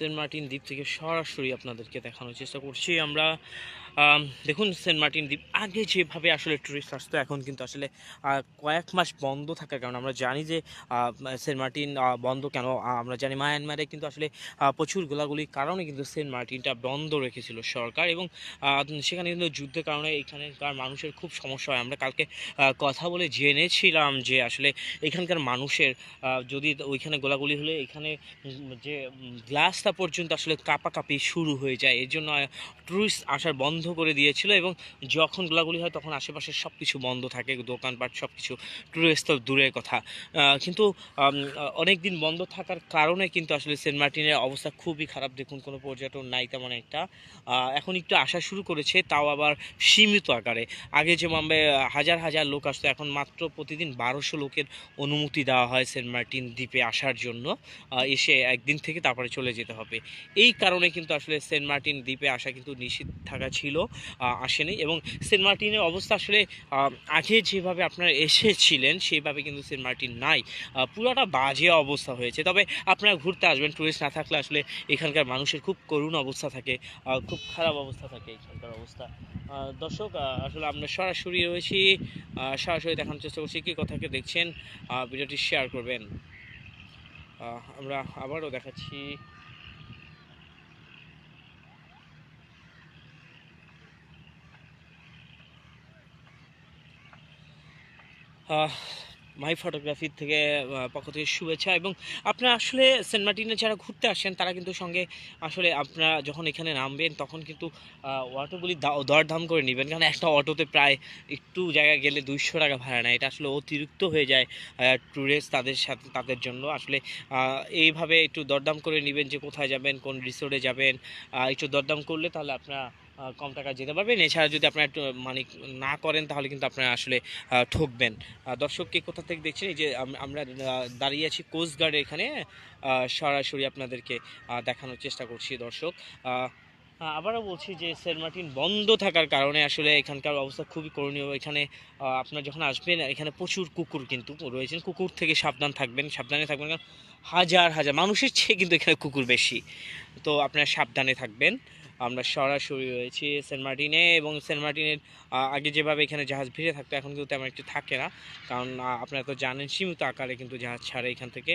Saint Martin দ্বীপ থেকে সরাসরি আপনাদেরকে দেখানোর চেষ্টা করছি। আমরা আম, দেখুন, সেন্ট মার্টিন দ্বীপ, আগে যেভাবে আসলে ট্যুরিস্ট আসতো, এখন কিন্তু আসলে কয়েক মাস বন্ধ থাকার কারণে আমরা জানি যে সেন্ট মার্টিন বন্ধ কেন আমরা জানি মায়ানমারে কিন্তু আসলে প্রচুর গোলাগুলির কারণে কিন্তু সেন্ট মার্টিনটা বন্ধ রেখেছিল সরকার এবং সেখানে কিন্তু যুদ্ধের কারণে এখানকার মানুষের খুব সমস্যা হয়। আমরা কালকে কথা বলে জেনেছিলাম যে আসলে এখানকার মানুষের যদি ওইখানে গোলাগুলি হলে এখানে যে গ্লাসটা পর্যন্ত আসলে কাঁপাকাঁপি শুরু হয়ে যায়। এর জন্য ট্যুরিস্ট আসার বন্ধ করে দিয়েছিল এবং যখন গোলাগুলি হয় তখন আশেপাশে সব কিছু বন্ধ থাকে, দোকানপাট সব কিছু ট্যুরিস্ট তো দূরের কথা। কিন্তু অনেক দিন বন্ধ থাকার কারণে কিন্তু আসলে সেন্ট মার্টিনের অবস্থা খুবই খারাপ। দেখুন, কোনো পর্যটন নাই তেমন একটা। এখন একটু আসা শুরু করেছে, তাও আবার সীমিত আকারে। আগে যে যেভাবে হাজার হাজার লোক আসতো, এখন মাত্র প্রতিদিন বারোশো লোকের অনুমতি দেওয়া হয় সেন্ট মার্টিন দ্বীপে আসার জন্য। এসে একদিন থেকে তারপরে চলে যেতে হবে। এই কারণে কিন্তু আসলে সেন্ট মার্টিন দ্বীপে আসা কিন্তু নিষিদ্ধ থাকা ছিল। আহ, আসেনি এবং সেন্ট মার্টিনের অবস্থা আসলে আগে যেভাবে আপনারা এসেছিলেন সেইভাবে কিন্তু সেন্ট মার্টিন নাই। পুরোটা বাজে অবস্থা হয়েছে। তবে আপনারা ঘুরতে আসবেন টুরিস্ট না থাকলে আসলে এখানকার মানুষের খুব করুণ অবস্থা থাকে খুব খারাপ অবস্থা থাকে এখানকার অবস্থা। দর্শক আসলে আমরা সরাসরি রয়েছি সরাসরি দেখানোর চেষ্টা করছি কী কথাকে দেখছেন ভিডিওটি শেয়ার করবেন। আমরা আবারও দেখাচ্ছি। মাই ফটোগ্রাফির থেকে পক্ষ থেকে শুভেচ্ছা এবং আপনারা আসলে সেন্ট মার্টিনে যারা ঘুরতে আসেন, তারা কিন্তু সঙ্গে আসলে আপনারা যখন এখানে নামবেন, তখন কিন্তু অটোগুলি দরদাম করে নেবেন। কারণ একটা অটোতে প্রায় একটু জায়গায় গেলে দুইশো টাকা ভাড়া নেয়। এটা আসলে অতিরিক্ত হয়ে যায় ট্যুরিস্ট তাদের সাথে, তাদের জন্য। আসলে এইভাবে একটু দরদাম করে নেবেন যে কোথায় যাবেন, কোন রিসোর্টে যাবেন একটু দরদাম করলে তাহলে আপনারা কম টাকা যেতে পারবেন। এছাড়া যদি আপনারা মানে না করেন, তাহলে কিন্তু আপনারা আসলে ঠকবেন। দর্শককে কোথা থেকে দেখছেন? এই যে আমরা দাঁড়িয়ে আছি কোস্টগার্ড এখানে। সরাসরি আপনাদেরকে দেখানোর চেষ্টা করছি দর্শক। আবারও বলছি যে সেন্ট মার্টিন বন্ধ থাকার কারণে আসলে এখানকার অবস্থা খুবই করণীয়। এখানে আপনারা যখন আসবেন, এখানে প্রচুর কুকুর কিন্তু রয়েছেন। কুকুর থেকে সাবধান থাকবেন, সাবধানে থাকবেন, কারণ হাজার হাজার মানুষের চেয়ে কিন্তু এখানে কুকুর বেশি। তো আপনারা সাবধানে থাকবেন। আমরা সরাসরি রয়েছি সেন্ট মার্টিনে এবং সেন্ট মার্টিনের আগে যেভাবে এখানে জাহাজ ভিড়ে থাকতো, এখন কিন্তু তেমন একটু থাকে না। কারণ আপনারা তো জানেন সীমিত আকারে কিন্তু জাহাজ ছাড়ে এখান থেকে।